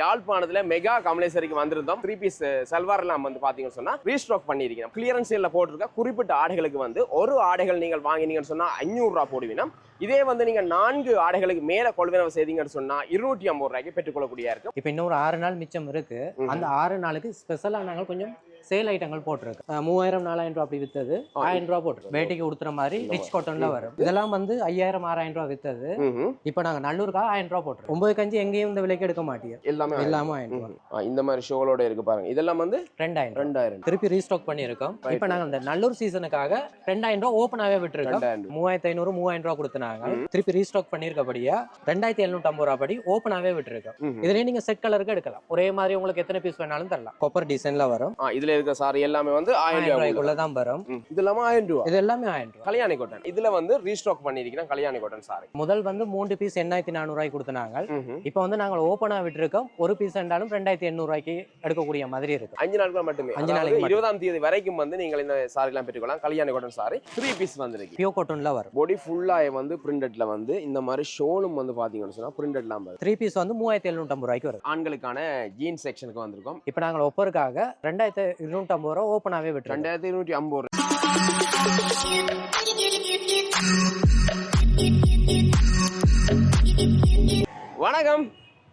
யாழ்ப்பாணத்துல மெகா கமலேஸ்வரிக்கு வந்திருந்தோம். Three piece salwar எல்லாம் வந்து பாத்தீங்கன்னு சொன்னா ரீஸ்டாக் பண்ணியிருக்கோம் கிளியரன்ஸ் சேல்ல போட்டிருக்க குறிப்பிட்ட ஆடைகளுக்கு வந்து ஒரு ஆடைகள் நீங்கள் வாங்கினீங்கன்னு சொன்னா அஞ்சூறு ரூபா போடுவீங்க. இதே வந்து நீங்க நான்கு ஆடைகளுக்கு மேல கொள்வனவு செய்தீங்கன்னு சொன்னா இருநூற்றி ஐம்பது ரூபாய்க்கு பெற்றுக்கொள்ளக்கூடிய இருக்கும். இப்போ இன்னொரு ஆறு நாள் மிச்சம் இருக்கு. அந்த ஆறு நாளுக்கு ஸ்பெஷலாக நாங்கள் கொஞ்சம் சேல் ஐட்டங்கள் போட்டிருக்கு. மூவாயிரம் நாலாயிரம் ரூபா அப்படி வித்தது. ஆயிரம் ரூபா போட்டிருக்கு. வேட்டைக்கு உடுத்துற மாதிரி ரிச் காட்டன்ல வரும். இதெல்லாம் வந்து ஐயாயிரம் ஆறாயிரம் ரூபா வித்தது. இப்போ நாங்கள் நல்லூருக்காக ஆயிரம் ரூபா போட்டிருக்கோம். ஒன்பது கஞ்சி எங்கேயும் இந்த விலைக்கு எடுக்க மாட்டீங்க எல்லாமே எல்லாமே ஆயிரம் ரூபா இந்த மாதிரி ஷோலோட இருக்கு பாருங்க. இதெல்லாம் வந்து ரெண்டாயிரம். ரெண்டாயிரம் திருப்பி ரீஸ்டாக் பண்ணியிருக்கோம். இப்போ நாங்கள் இந்த நல்லூர் சீசனுக்காக ரெண்டாயிரம் ரூபா ஓப்பனாகவே விட்டுருக்கோம். மூவாயிரத்தி ஐநூறு மூவாயிரம் ரூபா கொடுத்துனாங்க. திருப்பி ரீஸ்டாக் பண்ணியிருக்கபடியா ரெண்டாயிரத்தி எழுநூத்தி ஐம்பது ரூபா படி ஓப்பனாகவே விட்டுருக்கோம். இதுலயே நீங்க செட் கலருக்கு எடுக்கலாம். ஒரே மாதிரி உங்களுக்கு எத்தனை பீஸ் வேணாலும் தரலாம். கொப்பர் டிசைன்ல வரும். இதுல இருக்க சாரி எல்லாமே வந்து ஆயிரம் ரூபாய் ரூபாய்க்குள்ள தான் வரும். இது இல்லாம ஆயிரம் ரூபா. இது எல்லாமே ஆயிரம் ரூபாய் கல்யாணி காட்டன் இதுல வந்து ரீஸ்டாக் பண்ணிருக்கிறேன் கல்யாணி காட்டன் சாரி முதல் வந்து மூன்று பீஸ் எண்ணாயிரத்தி நானூறு ரூபாய்க்கு கொடுத்துனாங்க. ம்ஹும். இப்போ வந்து நாங்கள் ஓப்பனா விட்டுருக்கோம். ஒரு பீஸ் இருந்தாலும் ரெண்டாயிரத்தி எண்ணூறு ரூபாய்க்கு எடுக்கக்கூடிய மாதிரி இருக்கு. அஞ்சு நாட்கள் மட்டுமே. அஞ்சு நாளைக்கு. இருபதாம் தேதி வரைக்கும் வந்து நீங்கள் இந்த சாரி எல்லாம் பெற்றுக்கொள்ளலாம். Kalyani cotton sari three piece வந்திருக்கு. பியோ காட்டன்ல வரும். பொடி ஃபுல்லா வந்து பிரிண்டட்ல வந்து இந்த மாதிரி ஷோலும் வந்து பாத்தீங்கன்னு சொன்னா பிரிண்டட்லாம் வருது த்ரீ பீஸ் வந்து மூவாயிரத்தி எழுநூற்றம்பது ரூபாய்க்கு வரும் ஆண்களுக்கான ஜீன்ஸ் செக்ஷனுக்கு வந்திருக்கோம். இப்போ நாங்கள் ஒப்பருக்காக ரெண்டாயிரத்தி இருநூற்றம்பது ரூபா ஓப்பனாகவே விட்டு ரெண்டாயிரத்தி இருநூற்றி ஐம்பது வணக்கம்.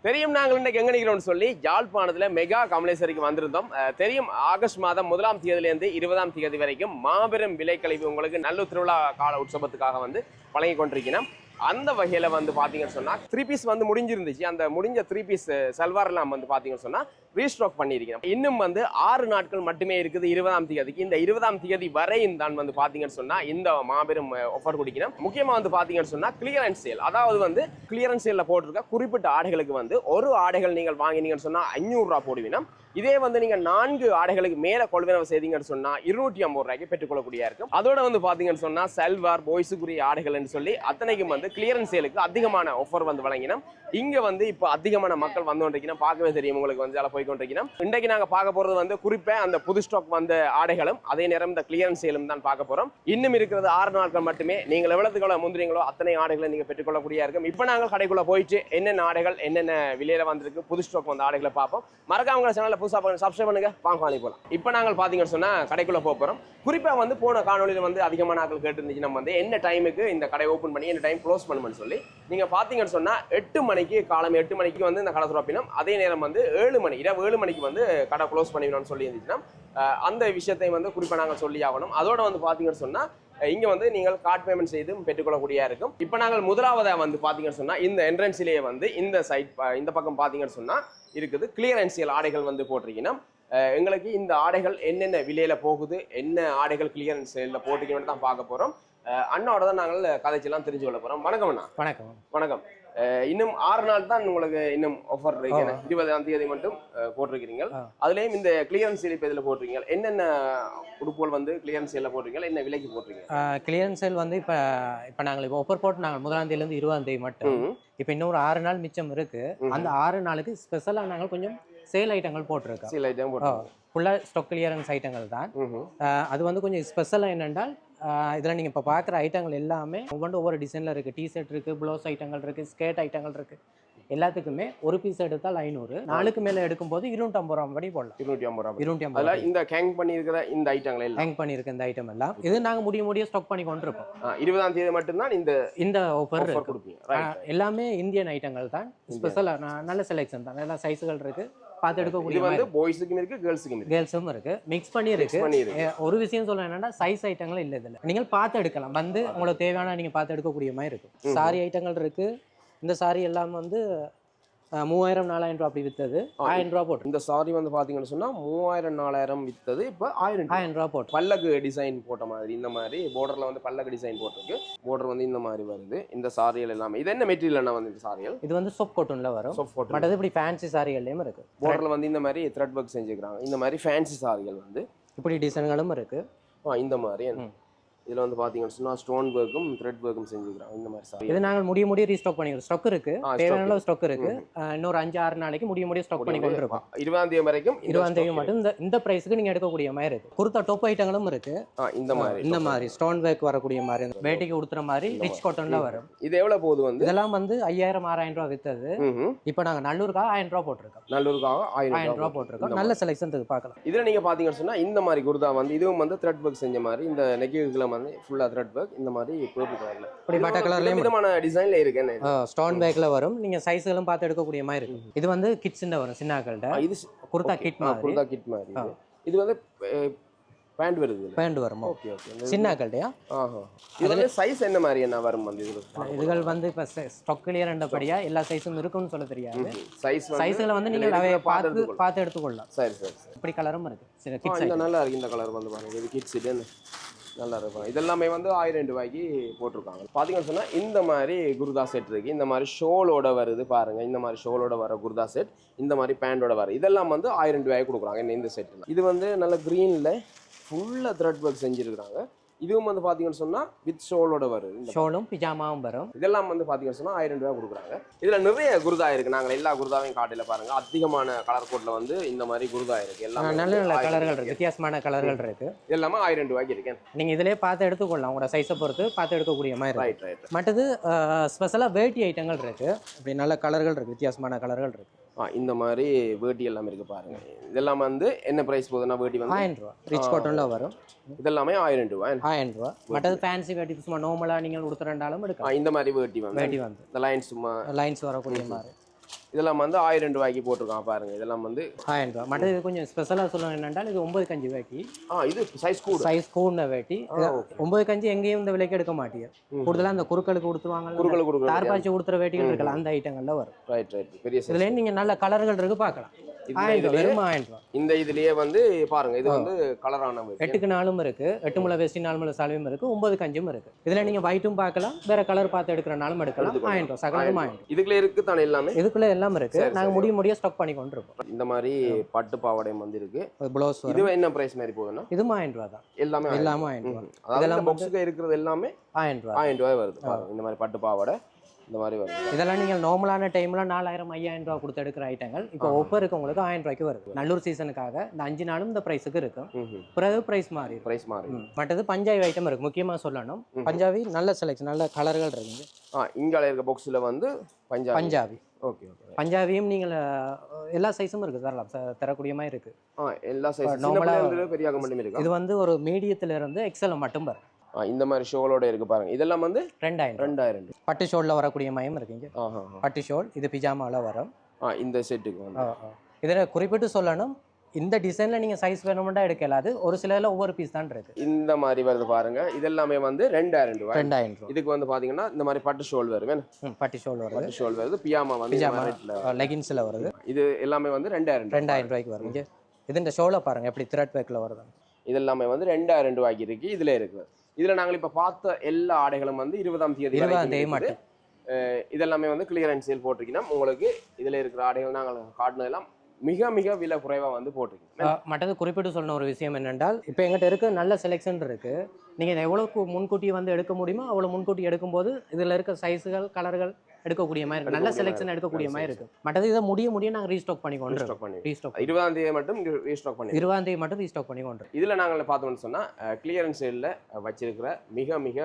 தெரியும் நாங்கள் இன்றைக்கு எங்க நிற்கிறோம்னு சொல்லி யாழ்ப்பாணத்தில் மெகா கமலேஸ்வரிக்கு வந்திருந்தோம். தெரியும் ஆகஸ்ட் மாதம் முதலாம் தேதியிலேருந்து இருபதாம் தேதி வரைக்கும் மாபெரும் விலைக்கழிவு உங்களுக்கு நல்லூர் திருவிழா கால உற்சவத்துக்காக வந்து வழங்கி கொண்டிருக்கிறோம் அந்த வகையில் வந்து பார்த்தீங்கன்னு சொன்னால் த்ரீ பீஸ் வந்து முடிஞ்சிருந்துச்சு. அந்த முடிஞ்ச த்ரீ பீஸ் சல்வார் வந்து பார்த்தீங்கன்னு சொன்னால் ரீஸ்டாக் பண்ணியிருக்கிறோம் இன்னும் வந்து ஆறு நாட்கள் மட்டுமே இருக்குது இருபதாம் தேதிக்கு. இந்த இருபதாம் தேதி வரையும் தான் வந்து பார்த்தீங்கன்னு சொன்னால் இந்த மாபெரும் ஆஃபர் குடிக்கணும் முக்கியமாக வந்து பார்த்தீங்கன்னு சொன்னால் கிளியரன்ஸ் சேல் அதாவது வந்து கிளியரன்ஸ் சேலில் போட்டிருக்க குறிப்பிட்ட ஆடைகளுக்கு வந்து ஒரு ஆடைகள் நீங்கள் வாங்கினீங்கன்னு சொன்னால் ஐநூறுரூவா ரூபா இதே வந்து நீங்கள் நான்கு ஆடைகளுக்கு மேலே கொள்வனவு செய்தீங்கன்னு சொன்னால் இருநூற்றி ஐம்பது ரூபாய்க்கு பெற்றுக்கொள்ளக்கூடிய இருக்கும். அதோட வந்து பார்த்தீங்கன்னு சொன்னால் செல்வார் பாய்ஸுக்குரிய ஆடைகள்னு சொல்லி அத்தனைக்கும் வந்து கிளியரன்ஸ் சேலுக்கு அதிகமான ஆஃபர் வந்து வழங்கினோம். இங்க வந்து இப்போ அதிகமான மக்கள் வந்து கொண்டிருக்கணும் பார்க்கவே தெரியும் உங்களுக்கு வந்து அதில் போய் கொண்டிருக்கணும் இன்றைக்கு நாங்கள் பார்க்க போறது வந்து குறிப்பாக அந்த புது ஸ்டாக் வந்த ஆடைகளும் அதே நேரம் இந்த கிளியரன்ஸ் சேலும் தான் பார்க்க போறோம். இன்னும் இருக்கிறது ஆறு நாட்கள் மட்டுமே. நீங்கள் எவ்வளவுக்கு எவ்வளவு முந்திரீங்களோ அத்தனை ஆடைகளை நீங்கள் பெற்றுக்கொள்ளக்கூடிய இருக்கும். இப்போ நாங்கள் கடைக்குள்ள போயிட்டு என்னென்ன ஆடைகள் என்னென்ன விலையில வந்திருக்கு புது ஸ்டாக் வந்த ஆடைகளை பார்ப்போம். மறக்காம சேனலில் புதுசாக பண்ணி சப்ஸ்கிரைப் பண்ணுங்க. வாங்க வாங்கி போகலாம் இப்போ நாங்கள் பார்த்தீங்கன்னு சொன்னால் கடைக்குள்ள போக போறோம். குறிப்பா வந்து போன காணொலியில் வந்து அதிகமான ஆட்கள் கேட்டுருந்துச்சு. நம்ம வந்து என்ன டைமுக்கு இந்த கடை ஓப்பன் பண்ணி என்ன டைம் க்ளோஸ் பண்ணுமென்னு சொல்லி நீங்கள் பார்த்தீங்கன்னு சொன்னால் எட்டு மணிக்கு காலம் எட்டு மணிக்கு வந்து இந்த கடை துறப்பினோம். அதே நேரம் வந்து ஏழு மணி இரவு ஏழு மணிக்கு வந்து கடை க்ளோஸ் பண்ணிடணும்னு சொல்லி இருந்துச்சுன்னா அந்த விஷயத்தை வந்து குறிப்பாக நாங்கள் சொல்லி ஆகணும். அதோட வந்து பார்த்தீங்கன்னு சொன்னால் இங்கே வந்து நீங்கள் கார்ட் பேமெண்ட் செய்து பெற்றுக்கொள்ளக்கூடியா இருக்கும். இப்போ நாங்கள் முதலாவதாக வந்து பார்த்தீங்கன்னு சொன்னால் இந்த என்ட்ரன்ஸிலேயே வந்து இந்த சைட் இந்த பக்கம் பார்த்தீங்கன்னு சொன்னால் இருக்குது. கிளியரன்சியல் ஆடைகள் வந்து போட்டிருக்கணும். எங்களுக்கு இந்த ஆடைகள் என்னென்ன விலையில் போகுது என்ன ஆடைகள் கிளியரன்ஸ் சேலில் போட்டுக்கணும்னு தான் பார்க்க போகிறோம் அண்ணாவோட தான் நாங்கள் கதைச்செல்லாம் தெரிஞ்சு கொள்ள போறோம். வணக்கம் அண்ணா. வணக்கம். வணக்கம். இன்னும் ஆறு நாள் தான் உங்களுக்கு இன்னும் ஆஃபர் இருக்கு. இருபதாம் தேதி மட்டும் போட்டிருக்கிறீங்க. அதுலயும் இந்த கிளியரன்ஸ் சேல் இப்போ இதில் போட்டிருக்கீங்க. என்னென்ன உடுப்புகள் வந்து கிளியரன்ஸ் சேல்ல போட்டிருக்கீங்க? என்ன விலைக்கு போட்டிருக்கீங்க? கிளியரன்ஸ் சேல் வந்து இப்போ இப்போ நாங்கள் இப்போ ஒப்பர் போட்டு நாங்கள் முதலாம் தேதியிலேருந்து இருபதாம் தேதி மட்டும். இப்போ இன்னொரு ஆறு நாள் மிச்சம் இருக்கு. அந்த ஆறு நாளுக்கு ஸ்பெஷலாக நாங்கள் கொஞ்சம் சேல் ஐட்டங்கள் போட்டிருக்கோம். சில ஐட்டம் போட்டிருக்கீங்க ஃபுல்லாக ஸ்டாக் கிளியரன்ஸ் ஐட்டங்கள் தான். அது வந்து கொஞ்சம் ஸ்பெஷலாக என்னென்றால் இதில் நீங்கள் இப்போ பார்க்குற ஐட்டங்கள் எல்லாமே ஒவ்வொன்றும் ஒவ்வொரு டிசைனில் இருக்குது டிஷர்ட் இருக்குது ப்ளவுஸ் ஐட்டங்கள் இருக்குது ஸ்கேட் ஐட்டங்கள் இருக்குது எல்லாத்துக்குமே ஒரு பீஸ் எடுத்தால் ஐநூறு. நாளுக்கு மேலே எடுக்கும்போது இருநூற்றம்பது ரூபா படி போடலாம். இருநூற்றி ஐம்பது ரூபாய். இருநூற்றி ஐம்பது அதுல இந்த கேங் பண்ணியிருக்கிற இந்த ஐட்டங்கள் எல்லாம். ஹேங் பண்ணியிருக்க இந்த ஐட்டம் எல்லாம். இது நாங்கள் முடிய முடிய ஸ்டாக் பண்ணி கொண்டிருப்போம். ஆ, இருபதாம் தேதி மட்டும்தான் இந்த இந்த ஆஃபர் கொடுப்பீங்க. எல்லாமே இந்தியன் ஐட்டங்கள் தான். ஸ்பெஷலாக நல்ல செலெக்ஷன் தான். எல்லா சைஸுகள் இருக்கு. பார்த்து எடுக்கக்கூடிய வந்து பாய்ஸுக்கும் இருக்கு கேர்ள்ஸுக்கும் இருக்கு. கேர்ள்ஸும் இருக்கு. மிக்ஸ் பண்ணி இருக்கு ஒரு விஷயம் சொல்ல என்னன்னா சைஸ் ஐட்டங்கள் இல்லை இதில். நீங்கள் பார்த்து எடுக்கலாம். வந்து உங்களுக்கு தேவையான நீங்கள் பார்த்து எடுக்கக்கூடிய மாதிரி இருக்கும். சாரி ஐட்டங்கள் இருக்கு. இந்த சாரி எல்லாம் வந்து மூவாயிரம் நாலாயிரம் ரூபா அப்படி வித்தது. ஆயிரம் ரூபா போட்டு. இந்த சாரி வந்து பாத்தீங்கன்னு சொன்னா மூவாயிரம் நாலாயிரம் வித்தது. இப்போ ஆயிரம். ஆயிரம் ரூபா போட்டு. பல்லக்கு டிசைன் போட்ட மாதிரி இந்த மாதிரி பார்டர்ல வந்து பல்லக்கு டிசைன் போட்டிருக்கு. பார்டர் வந்து இந்த மாதிரி வருது. இந்த சாரிகள் எல்லாமே. இது என்ன மெட்டீரியல் வந்து இந்த சாரிகள் இது வந்து சொப் கோட்டன்ல வரும். சொப் போட்டு பட் அது இப்படி ஃபேன்சி சாரிகள்லையும் இருக்கு. பார்டர்ல வந்து இந்த மாதிரி த்ரெட் ஒர்க் செஞ்சுக்கிறாங்க. இந்த மாதிரி ஃபேன்சி சாரிகள் வந்து. இப்படி டிசைன்களும் இருக்கு. இந்த மாதிரி. இதுல வந்து பாத்தீங்கன்னு சொன்னா ஸ்டோன் ஒர்க்கும் த்ரெட் ஒர்க்கும் செஞ்சுக்கிறாங்க இந்த மாதிரி சாரி. இது நாங்கள் முடிய முடிய ரீஸ்டாக் பண்ணிக்கிறோம். ஸ்டாக் இருக்கு. தேவையான ஸ்டாக் இருக்கு. இன்னொரு அஞ்சு ஆறு நாளைக்கு முடிய முடிய ஸ்டாக் பண்ணி கொண்டு இருக்கோம் இருபதாம் தேதி வரைக்கும் இருபதாம் தேதி மட்டும் இந்த இந்த பிரைஸ்க்கு நீங்க எடுக்கக்கூடிய மாதிரி இருக்கு. குர்த்தா டொப் ஐட்டங்களும் இருக்கு. இந்த மாதிரி இந்த மாதிரி ஸ்டோன் ஒர்க் வரக்கூடிய மாதிரி வேட்டைக்கு உடுத்துற மாதிரி ரிச் காட்டன்ல வரும். இது எவ்வளவு போகுது வந்து? இதெல்லாம் வந்து ஐயாயிரம் ஆறாயிரம் ரூபா வித்தது. இப்போ நாங்க நல்லூருக்காக ஆயிரம் ரூபா போட்டிருக்கோம். நல்லூருக்காக ஆயிரம் ரூபா போட்டிருக்கோம். நல்ல செலெக்ஷன் பார்க்கலாம். இதுல நீங்க பாத்தீங்கன்னு சொன்னா இந்த மாதிரி குர்தா வந்து இதுவும் வந்து த்ரெட் ஒர்க் செஞ்ச மாதிரி இந்த நெக்கிகளை வந்து ஃபுல்லா த்ரெட் ஒர்க் இந்த மாதிரி பர்பிள் கலர்ல இப்படி பட்டை கலர்லயும் விதமான டிசைன்ல இருக்கு என்ன இது? ஸ்டோன் பேக்ல வரும். நீங்க சைஸ்களும் பார்த்து எடுக்கக்கூடிய மாதிரி இருக்கு இது வந்து கிட்ஸ்ல வரும் சின்னாக்கள்கிட்ட இது குர்தா கிட் மாதிரி. குர்தா கிட் மாதிரி இது. வந்து பேண்ட் வருது இதுல. பேண்ட் வரும். ஓகே ஓகே சின்னாக்கள்டையா ஆஹா. இது வந்து சைஸ் என்ன மாதிரி என்ன வரும் வந்து இதுல? இதுகள் வந்து இப்போ ஸ்டாக் ரெண்டபடியா எல்லா சைஸும் இருக்கும்னு சொல்ல தெரியாது. சைஸ் சைஸ்களை வந்து நீங்க நிறைய பார்த்து பார்த்து எடுத்துக்கொள்ளலாம். சரி சரி சரி. இப்படி கலரும் இருக்கு. ஆ, கிட்ஸ் நல்லா இருக்கு இந்த கலர் வந்து பாருங்க. இது கிட்ஸ் இது நல்லா இருக்கும் இதெல்லாமே வந்து ஆயிரம் ரூபாய்க்கு போட்டிருக்காங்க. பார்த்தீங்கன்னு சொன்னால் இந்த மாதிரி குருதா செட் இருக்குது இந்த மாதிரி ஷோலோட வருது பாருங்கள் இந்த மாதிரி ஷோலோட வர குருதா செட் இந்த மாதிரி பேண்டோட வர இதெல்லாம் வந்து ஆயிரம் ரூபாய்க்கு கொடுக்குறாங்க இந்த- இந்த செட் இது வந்து நல்ல க்ரீனில் ஃபுல்லாக த்ரெட் ஒர்க் செஞ்சிருக்கிறாங்க. இதுவும் வந்து பார்த்தீங்கன்னு சொன்னா வித் ஷோலோட இந்த ஷோலும் பிஜாமாவும் வரும். இதெல்லாம் வந்து பார்த்தீங்கன்னு சொன்னா ஆயிரம் ரூபாய் கொடுக்குறாங்க. இதுல நிறைய குருதா இருக்கு. நாங்கள் எல்லா குருதாவையும் காட்டில பாருங்க. அதிகமான கலர் கோட்ல வந்து இந்த மாதிரி குருதா இருக்கு. எல்லாமே நல்ல நல்ல கலர்கள் ரூபாய்க்கு. இருக்கு. வித்தியாசமான கலர்கள் இருக்கு. இது எல்லாமே ஆயிரம் ரூபாய்க்கு இருக்கேன் நீங்க இதுலயே பார்த்து எடுத்துக்கொள்ளலாம். உங்களோட சைஸை பொறுத்து பார்த்து எடுக்கக்கூடிய மாதிரி இருக்கு. ரைட் ரைட் மற்றது ஸ்பெஷலாக வேட்டி ஐட்டங்கள் இருக்கு. இப்படி நல்ல கலர்கள் இருக்கு. வித்தியாசமான கலர்கள் இருக்கு. ஆ இந்த மாதிரி வேட்டி எல்லாமே இருக்கு பாருங்க. இதெல்லாம் வந்து என்ன பிரைஸ் போகுதுன்னா வேட்டி வந்து ஆயிரம் ரூபா. ரிச் காட்டன்ல வரும். இதெல்லாமே ஆயிரம் ரூபாய் ஆயிரம் ரூபா. மற்றது ஃபேன்சி வேட்டி சும்மா நார்மலாக நீங்கள் உடுத்துறண்டாலும் ஆ, எடுக்கலாம். இந்த மாதிரி வேட்டி வந்து வேட்டி வந்து. இந்த லைன் சும்மா லைன்ஸ் வரக்கூடிய மாதிரி. இதெல்லாம் வந்து ஆயிரம் ரூபாய்க்கு போட்டிருக்கான் பாருங்க. இதெல்லாம் வந்து ஆயிரம் ரூபா மற்றது இது கொஞ்சம் ஸ்பெஷலாக சொல்லணும் என்னென்றால் இது ஒன்பது கஞ்சி வேட்டி. ஆ இது சைஸ் கூட. சைஸ் கூடின வேட்டி. ஒன்பது கஞ்சி எங்கேயும் இந்த விலைக்கு எடுக்க மாட்டீங்க. கூடுதலாக அந்த குறுக்களுக்கு கொடுத்துருவாங்க குறுக்கள் கொடுக்குறது தார்பாய்ச்சி கொடுத்துற வேட்டிகள் இருக்குல்ல அந்த ஐட்டங்கள்ல வரும். ரைட் ரைட் பெரிய. இதுலேயே நீங்கள் நல்ல கலர்கள் இருக்கு பார்க்கலாம். இந்த இதுலயே வந்து பாருங்க இது வந்து கலரான எட்டுக்கு நாலும் இருக்கு எட்டு முளை வெஸ்டி நாலு முளை சால்வையும் இருக்கு ஒன்பது கஞ்சும் இருக்கு. இதுல நீங்க ஒயிட்டும் பார்க்கலாம் வேற கலர் பார்த்து எடுக்கிறனாலும் எடுக்கலாம். ஆயிரம் ரூபா சகலமும் ஆயிரம். இதுக்குள்ள இருக்கு தானே எல்லாமே? இதுக்குள்ள எல்லாம் இருக்கு. சரி, நாங்க சரி. முடிய முடிய ஸ்டாக் பண்ணி கொண்டு இருக்கோம் இந்த மாதிரி பட்டு பாவாடையும் வந்து இருக்கு. ப்ளவுஸ் இது வரும். என்ன பிரைஸ் மாதிரி போகுதுன்னா? இதுவும் ஆயிரம் ரூபா தான். எல்லாமே எல்லாமே ஆயிரம் ரூபா. ம். அதாவது பாக்ஸுக்கு இருக்கிறது எல்லாமே ஆயிரம் ரூபா ஆயிரம் ரூபாய் வருது. பாருங்க இந்த மாதிரி பட்டு பாவாடை. இந்த மாதிரி வருது. இதெல்லாம் நீங்கள் நார்மலான டைம்ல நாலாயிரம் ஐயாயிரம் ரூபா கொடுத்து எடுக்கிற ஐட்டங்கள் இப்போ ஒவ்வொருக்கு உங்களுக்கு ஆயிரம் ரூபாய்க்கு வருது. நல்லூர் சீசனுக்காக இந்த அஞ்சு நாளும் இந்த ப்ரைஸுக்கு இருக்கும் பிறகு ப்ரைஸ் மாறி. பிரைஸ் மாறி. மற்றது பஞ்சாபி ஐட்டம் இருக்கு. முக்கியமா சொல்லணும் பஞ்சாபி நல்ல செலெக்ஷன் நல்ல கலர்கள் இருக்குங்க ஆ இங்கால இருக்க பாக்ஸ்ல வந்து பஞ்சாபி. பஞ்சாபி. Okay okay. பஞ்சாபியும் நீங்கள் எல்லா சைஸும் இருக்கு. தரலாம். ச- தரக்கூடிய மாதிரி இருக்கு. ஆ எல்லா சைஸ் பிள்ளைங்களுக்கு பெரிய இது வந்து ஒரு மீடியத்துல இருந்து எக்ஸல் மட்டும் வரும். இந்த மாதிரி ஷோலோட இருக்கு பாருங்க. இதெல்லாம் வந்து ரெண்டாயிரம். ரெண்டாயிரம். பட்டு ஷோல்ல வரக்கூடிய மயம் இருக்குங்க. பட்டு ஷோல் இது பிஜாமால வரும். இந்த செட்டுக்கு இதில் குறிப்பிட்டு சொல்லணும் இந்த டிசைன்ல நீங்க சைஸ் வேணுமெண்டா எடுக்கல அது ஒரு சிலர்ல ஒவ்வொரு பீஸ் தான் இருக்கு இந்த மாதிரி வருது பாருங்க. இதெல்லாமே வந்து ரெண்டாயிரம் ரூபாய். ரெண்டாயிரம் ரூபா இதுக்கு வந்து பாத்தீங்கன்னா இந்த மாதிரி பட்டு ஷோல்? ம், பட்டு ஷோல் வருது. பட்டு ஷோல் வருது. பியாமா வந்து. லெகின்ஸ்ல வருது. இது எல்லாமே வந்து ரெண்டாயிரம் ரூபாய். ரெண்டாயிரம் ரூபாய்க்கு வருது. இங்க இது இந்த ஷோல பாருங்க எப்படி த்ரெட் பேக்ல வருது இது எல்லாமே வந்து ரெண்டாயிரம் ரூபாய்க்கு இருக்கு. இதுல இருக்கு. இதுல நாங்கள் இப்ப பார்த்த எல்லா ஆடைகளும் வந்து இருபதாம் தேதி இருபதாம் தேதி இருக்குது. மட்டும். இதெல்லாமே வந்து கிளியரன்ஸ் சேல் போட்டிருக்கீங்கன்னா உங்களுக்கு இதுல இருக்கிற ஆடைகள் நாங்கள் காட்டினதெல்லாம் மிக மிக விலை குறைவா வந்து போட்டிருக்கீங்க மற்றது குறிப்பிட்டு சொன்ன ஒரு விஷயம் என்னென்றால் இப்போ எங்கிட்ட இருக்க நல்ல செலெக்ஷன் இருக்கு. நீங்க இதை எவ்வளவுக்கு முன்கூட்டி வந்து எடுக்க முடியுமோ அவ்வளவு முன்கூட்டி எடுக்கும்போது இதுல இருக்க சைஸுகள் கலர்கள் எடுக்கக்கூடிய மாதிரி இருக்கு. நல்ல செலெக்ஷன் எடுக்கக்கூடிய மாதிரி இருக்கு. மற்றது இதை முடிய முடிய நாங்க ரீஸ்டாக் பண்ணி கொண்டு ரீஸ்டாக் பண்ணி ரீஸ்டாக் இருபதாம் தேதி மட்டும் ரீஸ்டாக் பண்ணி இருபதாம் தேதி மட்டும் ரீஸ்டாக் பண்ணி கொண்டு இதுல நாங்கள் பார்த்தோம்னு சொன்னா கிளியரன்ஸ் சேல்ல வச்சிருக்கிற மிக மிக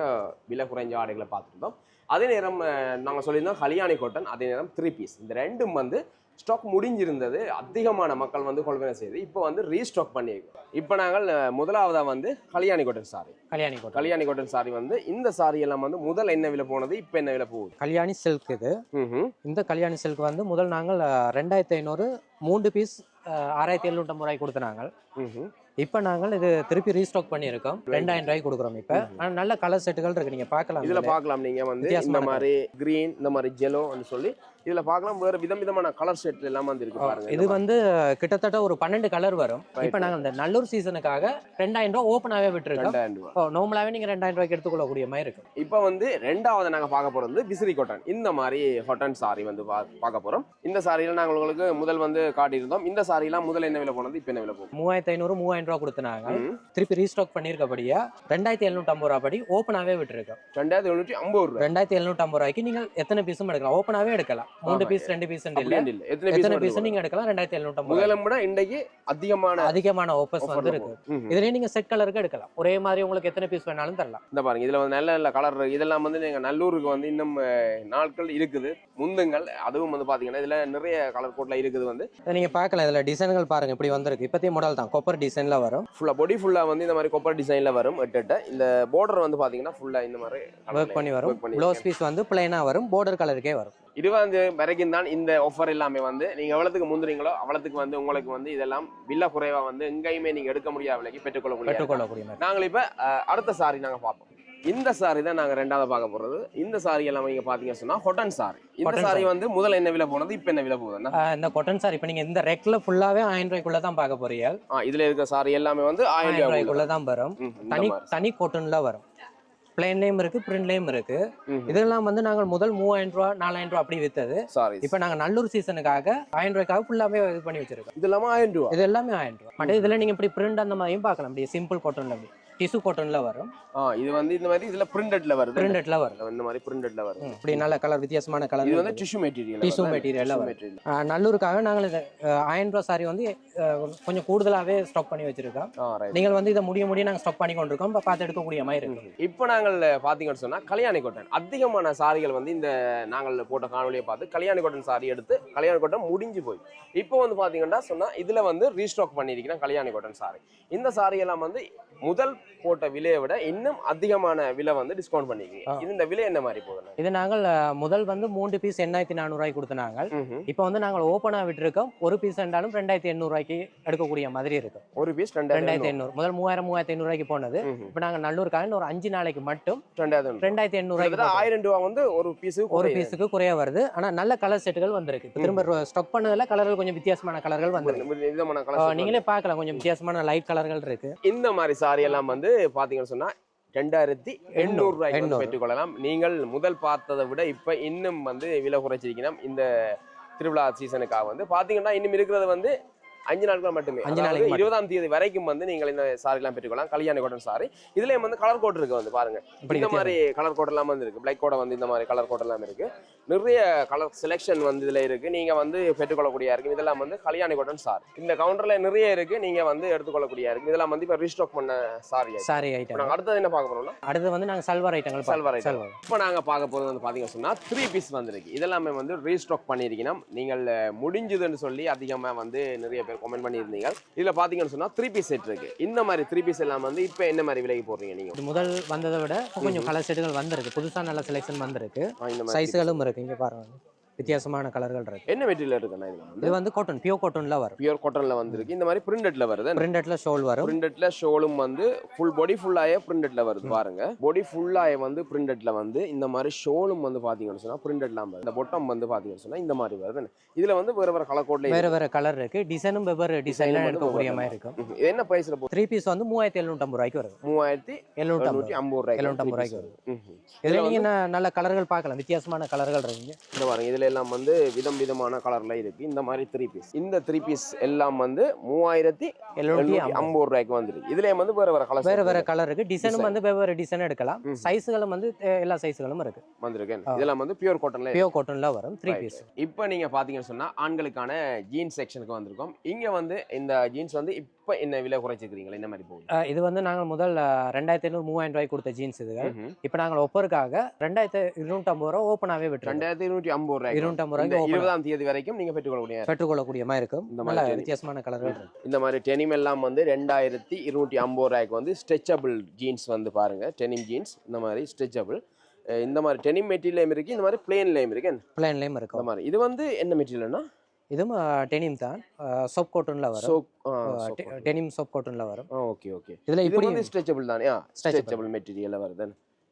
விலை குறைஞ்ச ஆடைகளை பார்த்துருந்தோம். அதே நேரம் அஹ், நாங்க சொல்லியிருந்தோம் கல்யாணி கோட்டன் அதே நேரம் த்ரீ பீஸ் இந்த ரெண்டும் வந்து ஸ்டாக் முடிஞ்சிருந்தது அதிகமான மக்கள் வந்து கொள்வனை செய்து இப்போ வந்து ரீஸ்டாக் பண்ணியிருக்கோம். இப்போ நாங்கள் அஹ், முதலாவதா வந்து கல்யாணி கோட்டன் சாரி. கல்யாணி கோட்டை கல்யாணி கோட்டன் சாரி வந்து இந்த சாரி எல்லாம் வந்து முதல் என்ன விலை போனது இப்போ என்ன விலை போகுது? கல்யாணி சில்க் இது. இந்த கல்யாணி சில்க் வந்து முதல் நாங்கள் ரெண்டாயிரத்தி ஐநூறு மூன்று பீஸ் ஆறாயிரத்தி எழுநூற்றம்பது ரூபாய்க்கு கொடுத்தனாங்க. ம்ஹும். இப்போ நாங்கள் இது திருப்பி ரீஸ்டாக் பண்ணியிருக்கோம். ரெண்டாயிரம் ரூபாய்க்கு கொடுக்குறோம் இப்போ. ஆனால் நல்ல கலர் செட்டுகள் இருக்கு. நீங்க பார்க்கலாம் இதுல பார்க்கலாம். நீங்க வந்து இந்த மாதிரி கிரீன் இந்த மாதிரி ஜெலோ சொல்லி இதுல பார்க்கலாம். வேற விதம் விதமான கலர் ஷர்ட் எல்லாம் வந்து இருக்கு பாருங்க. இது வந்து கிட்டத்தட்ட ஒரு பன்னெண்டு கலர் வரும். இப்போ நாங்கள் இந்த நல்லூர் சீசனுக்காக ரெண்டாயிரம் ரூபா ஓப்பனாகவே விட்டுருக்கோம். ரெண்டாயிரம் நார்மலாகவே நீங்கள் ரெண்டாயிரம் ரூபாய்க்கு எடுத்துக்கொள்ளக்கூடிய மாதிரி இருக்கும். இப்போ வந்து ரெண்டாவது நாங்க பார்க்க வந்து விசிறி காட்டன் இந்த மாதிரி காட்டன் சாரி வந்து பார்க்க போறோம். இந்த சாரியில நாங்க உங்களுக்கு முதல் வந்து காட்டியிருந்தோம். இந்த சாரியெல்லாம் முதல் என்ன விலை போனது? இப்போ என்ன விலை போகும் மூவாயிரத்தி ஐநூறு மூவாயிரம் ரூபா கொடுத்தனாங்க. திருப்பி ரீஸ்டாக் பண்ணியிருக்கபடியா ரெண்டாயிரத்தி எழுநூற்றம்பது ரூபா படி ஓப்பனாகவே விட்டுருக்கோம். ரெண்டாயிரத்தி எழுநூற்றி ஐம்பது ரூபாய். ரெண்டாயிரத்தி எழுநூற்றம்பது ரூபாய்க்கு நீங்கள் எத்தனை பீஸும் எடுக்கலாம்? ஓப்பனாகவே எடுக்கலாம். மூணு. பீஸ் ரெண்டு பீஸ் இல்ல. எத்தனை பீஸ் நீங்க எடுக்கலாம்? ரெண்டாயிரத்தி எழுநூற்றம்பது முதல்ல விட இன்றைக்கு அதிகமான அதிகமான offer வந்து இருக்கு. இதுலயே நீங்க செட் கலருக்கு எடுக்கலாம். ஒரே மாதிரி உங்களுக்கு எத்தனை பீஸ் வேணாலும் தரலாம். இந்த பாருங்க இதுல வந்து நல்ல நல்ல கலர் இதெல்லாம் வந்து நீங்க நல்லூருக்கு வந்து இன்னும் நாட்கள் இருக்குது. முந்துங்கள் அதுவும் வந்து பாத்தீங்கன்னா இதுல நிறைய கலர் கோட்ல இருக்குது வந்து. இதை நீங்க பார்க்கலாம். இதுல டிசைன்கள் பாருங்க. இப்படி வந்திருக்கு. இப்போதைய மாடல் தான். கொப்பர் டிசைன்ல வரும். ஃபுல்லா பொடி ஃபுல்லா வந்து இந்த மாதிரி கொப்பர் டிசைன்ல வரும். எட்டு இந்த பார்டர் வந்து பாத்தீங்கன்னா ஃபுல்லா இந்த மாதிரி ஒர்க் பண்ணி வரும். ப்ளவுஸ் பீஸ் வந்து பிளைனா வரும். Border கலருக்கே வரும். இருபதாம் தேதி வரைக்கும் தான் இந்த ஆஃபர் எல்லாமே வந்து நீங்க எவ்வளவுக்கு முந்துறீங்களோ அவ்வளவுக்கு வந்து உங்களுக்கு வந்து இதெல்லாம் வில்ல குறைவா வந்து எங்கேயுமே நீங்க எடுக்க முடியாத விலைக்கு பெற்றுக்கொள்ள பெற்றுக்கொள்ளக்கூடிய நாங்கள் இப்ப அடுத்த சாரி நாங்க பார்ப்போம். இந்த சாரி தான் நாங்க ரெண்டாவது பார்க்க போறது. இந்த சாரி எல்லாம் நீங்க பாத்தீங்க சொன்னா ஹொட்டன் சாரி இந்த சாரி வந்து முதல்ல என்ன விலை போனது இப்ப என்ன விலை போகுதுன்னா இந்த கொட்டன் சார் இப்போ நீங்க இந்த ரெக்ல ஃபுல்லாவே ஆயிரம் ரூபாய்க்குள்ள தான் பார்க்க போறீங்க. இதுல இருக்க சாரி எல்லாமே வந்து ஆயிரம் ஆயிரம் ரூபாய் ரூபாய்க்குள்ள தான் வரும். தனி. தனி கொட்டன்ல வரும். பிளைன்லேயும் இருக்கு பிரிண்ட்லேயும் இருக்கு. இதெல்லாம் வந்து நாங்கள் முதல் மூவாயிரம் ரூபா நாலாயிரம் ரூபா அப்படி வித்தது. சாரி இப்போ நாங்க நல்லூர் சீசனுக்காக ஆயிரம் ரூபாய்க்காக ஃபுல்லாவே இது பண்ணி வச்சிருக்கோம். இது இல்லாம ஆயிரம் ரூபா. இது எல்லாமே ஆயிரம் ரூபா. பட் இதுல நீங்க இப்படி பிரிண்ட் அந்த மாதிரியும் பார்க்கலாம். இப்படி சிம்பிள் காட்டன்ல அப்படி டிஷ்யூ காட்டன்ல வரும். இது வந்து இந்த மாதிரி இதுல பிரிண்டட்ல வருது. பிரிண்டட்ல வரும். இந்த மாதிரி பிரிண்டட்ல வருது ம், இப்படி நல்ல கலர் வித்தியாசமான கலர் இது வந்து டிஷ்யூ மெட்டீரியல் Tissue material ல வரும். நல்லூருக்காக நாங்கள் ஆயிரம் ரூபாய் சாரி வந்து கொஞ்சம் கூடுதலாகவே ஸ்டாக் பண்ணி வச்சிருக்கோம். நீங்கள் வந்து இதை முடிய முடிய நாங்கள் ஸ்டாக் பண்ணி கொண்டிருக்கோம். இப்போ பார்த்து எடுக்கக்கூடிய மாதிரி இருக்கு இப்போ நாங்கள் பாத்தீங்கன்னு சொன்னா கல்யாணி கோட்டன் அதிகமான சாரிகள் வந்து இந்த நாங்கள் போட்ட காணொலியை பார்த்து கல்யாணி கோட்டன் சாரி எடுத்து கல்யாணி கோட்டன் முடிஞ்சு போய். இப்போ வந்து பாத்தீங்கன்னா சொன்னா இதுல வந்து ரீஸ்டாக் பண்ணியிருக்கிறேன் கல்யாணி கோட்டன் சாரி இந்த சாரி எல்லாம் வந்து முதல் போட்ட விலையை விட இன்னும் அதிகமான விலை வந்து டிஸ்கவுண்ட். இது இந்த விலை என்ன மாதிரி போகுதுண்ணா இது நாங்கள் முதல் வந்து மூன்று பீஸ் எண்ணாயிரத்தி நானூறுரூவாய்க்கு கொடுத்தனாங்க. இப்போ வந்து நாங்கள் ஓப்பனாக விட்டுருக்கோம். ஒரு பீஸ் ரெண்டாலும் ரெண்டாயிரத்தி எண்ணூறுரூவாய்க்கு எடுக்கக்கூடிய மாதிரி இருக்கும். ஒரு பீஸ் ரெண்டாயிரத்தி எண்ணூறு முதல் மூவாயிரம் மூவாயிரத்தி ஐநூறுரூவாய்க்கு போனது. இப்போ நாங்கள் நல்லூருக்காக இன்னும் ஒரு அஞ்சு நாளைக்கு மட்டும் ரெண்டாயிரத்தி எண்ணூறுவாய்க்கு ஆயிரம் ரூபா வந்து ஒரு பீஸு ஒரு பீஸுக்கு குறைய வருது. ஆனா நல்ல கலர் செட்டுகள் வந்திருக்கு. திரும்ப ஸ்டாக் பண்ணதுல கலர்கள் கொஞ்சம் வித்தியாசமான கலர்கள் வந்திருக்கு. நீங்களே பார்க்கலாம். கொஞ்சம் வித்தியாசமான லைட் கலர்கள் இருக்கு. இந்த மாதிரி சாரி எல்லாம் வந்து பாத்தீங்கன்னு சொன்னா ரெண்டாயிரத்தி எண்ணூறு. ரூபாய்க்கு. பெற்றுக்கொள்ளலாம். நீங்கள் முதல் பார்த்ததை விட இப்ப இன்னும் வந்து விலை குறைச்சிருக்கணும் இந்த திருவிழா சீசனுக்காக வந்து. பாத்தீங்கன்னா இன்னும் இருக்கிறது வந்து அஞ்சு நாட்கள் மட்டுமே. அஞ்சு நாளைக்கு. இருபதாம் தேதி வரைக்கும் வந்து நீங்கள் இந்த சாரி எல்லாம் பெற்றுக்கொள்ளலாம். கல்யாண கோட்டன் சாரி இதுலயும் வந்து கலர் கோட் இருக்கு வந்து பாருங்க. இந்த மாதிரி கலர் கோட் எல்லாம் வந்து இருக்கு. பிளாக் கோட வந்து இந்த மாதிரி கலர் கோட் எல்லாம் இருக்கு. நிறைய கலர் செலெக்ஷன் வந்து இதுல இருக்கு. நீங்க வந்து பெற்றுக்கொள்ளக்கூடிய இருக்கு இதெல்லாம் வந்து கல்யாணி கோட்டன் சாரி இந்த கவுண்டர்ல நிறைய இருக்கு. நீங்க வந்து எடுத்துக்கொள்ளக்கூடிய இருக்கு இதெல்லாம் வந்து இப்ப ரீஸ்டாக் பண்ண சாரி சாரி ஐட்டம் நாங்க அடுத்தது என்ன பார்க்க போறோம்னா? அடுத்து வந்து நாங்க சல்வார் ஐட்டங்கள் சல்வார். சல்வார் இப்போ நாங்க பார்க்க போறது வந்து பாத்தீங்கன்னா சொன்னா த்ரீ பீஸ் வந்திருக்கு இதெல்லாமே வந்து ரீஸ்டாக் பண்ணியிருக்கணும். நீங்கள் முடிஞ்சுதுன்னு சொல்லி அதிகமா வந்து நிறைய பேர் கமெண்ட் பண்ணியிருந்தீங்க. இதுல பாத்தீங்கன்னு சொன்னா த்ரீ பீஸ் செட் இருக்கு. இந்த மாதிரி த்ரீ பீஸ் எல்லாம் வந்து இப்போ என்ன மாதிரி விலைக்கு போடுறீங்க நீங்க இது முதல் வந்ததை விட கொஞ்சம் கலர் செட்டுகள் வந்திருக்கு. புதுசா நல்ல செலெக்ஷன் வந்திருக்கு. சைஸ்களும் இருக்கு. இங்க பாருங்க. வித்தியாசமான கலர்கள் இருக்கு. என்ன மெட்டீரியல் இருக்குண்ணா இது வந்து காட்டன் பியூர் காட்டன்ல வரும். பியூர் காட்டன்ல வந்திருக்கு. இந்த மாதிரி பிரிண்டட்ல வருது பிரிண்டட்ல ஷோல் வரும். பிரிண்டட்ல ஷோலும் வந்து ஃபுல் பாடி ஃபுல்லாயே பிரிண்டட்ல வருது பாருங்க. பாடி ஃபுல்லாயே வந்து பிரிண்டட்ல வந்து இந்த மாதிரி ஷோலும் வந்து பாத்தீங்கன்னு சொன்னா பிரிண்டட்லாம் வருது. இந்த பொட்டம் வந்து பாத்தீங்கன்னு சொன்னா இந்த மாதிரி வருது இதுல வந்து வேற வேற கலர் கோட்ல வேற வேற கலர் இருக்கு. டிசைனும் வெவ்வேறு வந்து எடுக்கக்கூடிய மாதிரி இருக்கும். இது என்ன பிரைஸ்ல போகுது? த்ரீ பீஸ் வந்து மூவாயிரத்தி எழுநூற்றம்பது ரூபாய்க்கு வருது. மூவாயிரத்தி எழுநூற்றி ஐம்பது ரூபாய்க்கு எழுநூற்றம்பது ரூபாய்க்கு வருது. இதுல நீங்க நல்ல கலர்கள் பார்க்கலாம். வித்தியாசமான கலர்கள் இருக்குங்க இந்த பாருங்க இதுல எல்லாம் வந்து விதம் விதமான கலர்ல இருக்கு. இந்த மாதிரி த்ரீ பீஸ் இந்த த்ரீ பீஸ் எல்லாம் வந்து மூவாயிரத்தி எழுநூற்றி ஐம்பது. ரூபாய்க்கு வந்துருக்கு. இதுல வந்து வேற வேற கலர் வேற வேற கலர் இருக்கு. டிசைனும். வந்து வெவ்வேறு டிசைன் எடுக்கலாம். சைஸ்களும் வந்து எல்லா சைஸ்களும் இருக்கு. வந்திருக்கேன். இதெல்லாம் வந்து பியூர் காட்டன்ல பியோ காட்டன்ல வரும் த்ரீ பீஸ் இப்போ நீங்க பாத்தீங்கன்னு சொன்னா ஆண்களுக்கான ஜீன்ஸ் செக்ஷனுக்கு வந்திருக்கோம். இங்க வந்து இந்த ஜீன்ஸ் வந்து இப்போ என்ன விலை குறைச்சிருக்கீங்களா என்ன மாதிரி போகுது? இது வந்து நாங்கள் முதல் அஹ், ரெண்டாயிரத்தி ஐநூறு மூவாயிரம் ரூபாய்க்கு கொடுத்த ஜீன்ஸ் ம்ஹும். இப்போ நாங்கள் ஒப்பருக்காக ரெண்டாயிரத்தி இருநூற்றம்பது ரூபா ஓப்பனாகவே விட்டுருக்கோம். ரெண்டாயிரத்தி இருநூற்றி ஐம்பது ரூபாய் இருநூற்றம்பது இந்த open இருபதாம் தேதி வரைக்கும் நீங்க பெற்றுக்கொள்ளக்கூடிய பெற்றுக்கொள்ளக்கூடிய மாதிரி இருக்கும். இந்த மாதிரி வித்தியாசமான கலர்கள் இருக்கு இந்த மாதிரி டெனிம் எல்லாம் வந்து ரெண்டாயிரத்தி இருநூற்றி ஐம்பது ரூபாய்க்கு வந்து ஸ்ட்ரெச்சபிள் ஜீன்ஸ் வந்து பாருங்க. டெனிம் ஜீன்ஸ் இந்த மாதிரி ஸ்ட்ரெச்சபிள் இந்த மாதிரி டெனிம் மெட்டீரியலும் இருக்கு இந்த மாதிரி பிளேன்லேயும் இருக்கு. பிளான்லேயும் இந்த இருக்கும் மாதிரி. இது வந்து என்ன மெட்டீரியல்னா இதுவும் டெனிம் தான். சோப் காட்டன்ல வரும். சோப் டெனிம் சோப் காட்டன்ல வரும். Okay okay. இதுல இது இப்படி வந்து ஸ்ட்ரெச்சபிள் தானே. ஸ்ட்ரெச்சபிள் மெட்டீரியல் வருது.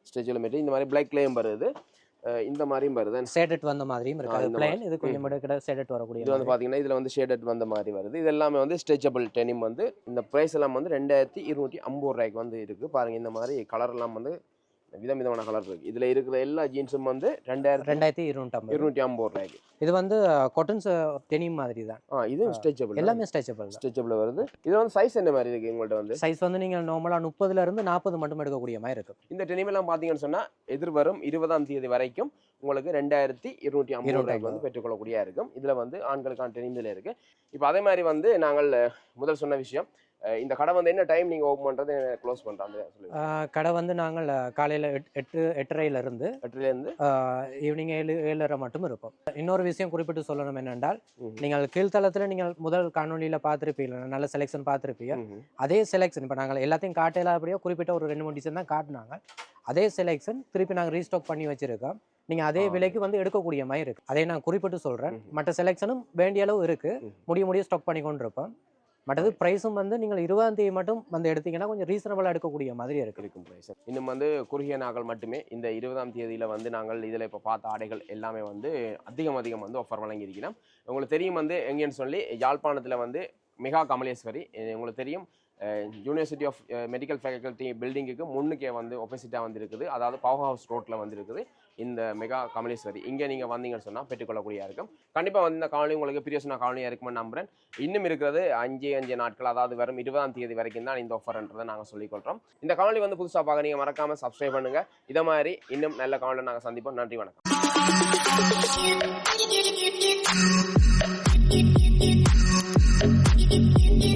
ஸ்ட்ரெச்சபிள் மெட்டீரியல் இந்த மாதிரி பிளாக்லேயும் வருது. அஹ் இந்த மாதிரியும் வருது. சேடட் வந்த மாதிரியும் இருக்கு. ஆ, அது இந்த பிளைன் இது கொஞ்சம் கிட்ட சேடட் வரக்கூடிய இது வந்து. பாத்தீங்கன்னா இதுல வந்து ஷேடட் வந்த மாதிரி வருது. இது எல்லாமே வந்து ஸ்ட்ரெச்சபிள் டெனிம் வந்து இந்த ப்ரைஸ் எல்லாம் வந்து ரெண்டாயிரத்தி இருநூற்றி ஐம்பது ரூபாய்க்கு வந்து இருக்கு. பாருங்க இந்த மாதிரி கலர் எல்லாம் வந்து விதம் விதமான கலர் இருக்கு. இதுல இருக்கிற எல்லா ஜீன்ஸும் வந்து ரெண்டாயிரத்தி ரெண்டாயிரத்தி இருநூற்றம்பது. இருநூற்றி ஐம்பது ரூபாய்க்கு. இது வந்து கொட்டன்ஸ் டெனிம் மாதிரி தான் ஆ இதுவும் ஸ்ட்ரெச்சபிள் எல்லாமே ஸ்ட்ரெச்சபிள் ஸ்ட்ரெச்சபிள் வருது. இது வந்து சைஸ் என்ன மாதிரி இருக்கு உங்கள்ட்ட வந்து? சைஸ் வந்து நீங்கள் நார்மலாக முப்பதுல இருந்து நாற்பது மட்டும் எடுக்கக்கூடிய மாதிரி இருக்கும். இந்த டெனிம் எல்லாம் பாத்தீங்கன்னு சொன்னா எதிர்வரும் இருபதாம் தேதி வரைக்கும் உங்களுக்கு ரெண்டாயிரத்தி இருநூற்றி ஐம்பது இருநூற்றி ரூபாய்க்கு வந்து பெற்றுக்கொள்ளக்கூடிய இருக்கும். இதுல வந்து ஆண்களுக்கான டெனிம் இதுல இருக்கு. இப்போ அதே மாதிரி வந்து நாங்கள் முதல் சொன்ன விஷயம் இந்த கடை வந்து என்ன டைம் நீங்க ஓப்பன் பண்றது க்ளோஸ் ஆஹ் கடை வந்து நாங்கள் காலையில் எட்டு எட்டரையில இருந்து எட்டுல இருந்து ஈவினிங் ஏழு ஏழரை மட்டும் இருப்போம் இன்னொரு விஷயம் குறிப்பிட்டு சொல்லணும் என்னென்றால். நீங்கள் கீழ்த்தளத்தில் நீங்கள் முதல் காணொலியில் பார்த்துருப்பீங்க நல்ல செலெக்ஷன் பார்த்துருப்பீங்க. அதே செலெக்ஷன் இப்போ நாங்கள் எல்லாத்தையும் காட்டல அப்படியே குறிப்பிட்ட ஒரு ரெண்டு மூணு டிசைன் தான் காட்டினாங்க அதே செலெக்ஷன் திருப்பி நாங்கள் ரீஸ்டாக் பண்ணி வச்சிருக்கோம் நீங்கள் அதே. விலைக்கு வந்து எடுக்கக்கூடிய மாதிரி இருக்கு அதை நான் குறிப்பிட்டு சொல்கிறேன் ம்ஹும். மற்ற செலெக்ஷனும் வேண்டிய அளவு இருக்கு. முடிய முடிய ஸ்டாக் பண்ணி கொண்டு இருப்போம் மற்றது ப்ரைஸும் வந்து நீங்கள் இருபதாம் தேதி மட்டும் வந்து எடுத்தீங்கன்னா கொஞ்சம் ரீசனபிளாக எடுக்கக்கூடிய மாதிரி இருக்கு இருக்கும் பிரைஸ் இன்னும் வந்து குறுகிய நாட்கள் மட்டுமே இந்த இருபதாம் தேதியில வந்து நாங்கள் இதில் இப்போ பார்த்த ஆடைகள் எல்லாமே வந்து அதிகம் அதிகம் வந்து ஆஃபர் வழங்கியிருக்கிறோம். உங்களுக்கு தெரியும் வந்து எங்கேன்னு சொல்லி யாழ்ப்பாணத்தில் வந்து மெகா கமலேஸ்வரி. உங்களுக்கு தெரியும் யூனிவர்சிட்டி ஆஃப் மெடிக்கல் ஃபேக்கல்ட்டி பில்டிங்குக்கு முன்னுக்கே வந்து ஒப்போசிட்டாக வந்து இருக்குது அதாவது பவர் ஹவுஸ் ரோட்டில் வந்து இருக்குது இந்த மெகா கமலேஸ்வரி. இங்கே நீங்கள் வந்தீங்கன்னு சொன்னால் பெற்றுக்கொள்ளக்கூடிய இருக்கும். கண்டிப்பாக வந்து இந்த காலனி உங்களுக்கு பிரியசன காலனியாக இருக்குமென்னு நம்புகிறேன் இன்னும் இருக்கிறது அஞ்சு அஞ்சு நாட்கள் அதாவது வரும் இருபதாம் தேதி வரைக்கும் தான் இந்த ஆஃபர்ன்றதை நாங்கள் சொல்லிக்கொள்கிறோம் இந்த காலனி வந்து புதுசாக பார்க்க நீங்கள் மறக்காமல் சப்ஸ்கிரைப் பண்ணுங்கள் இதை மாதிரி இன்னும் நல்ல காணொலி நாங்கள் சந்திப்போம். நன்றி வணக்கம். Thank you.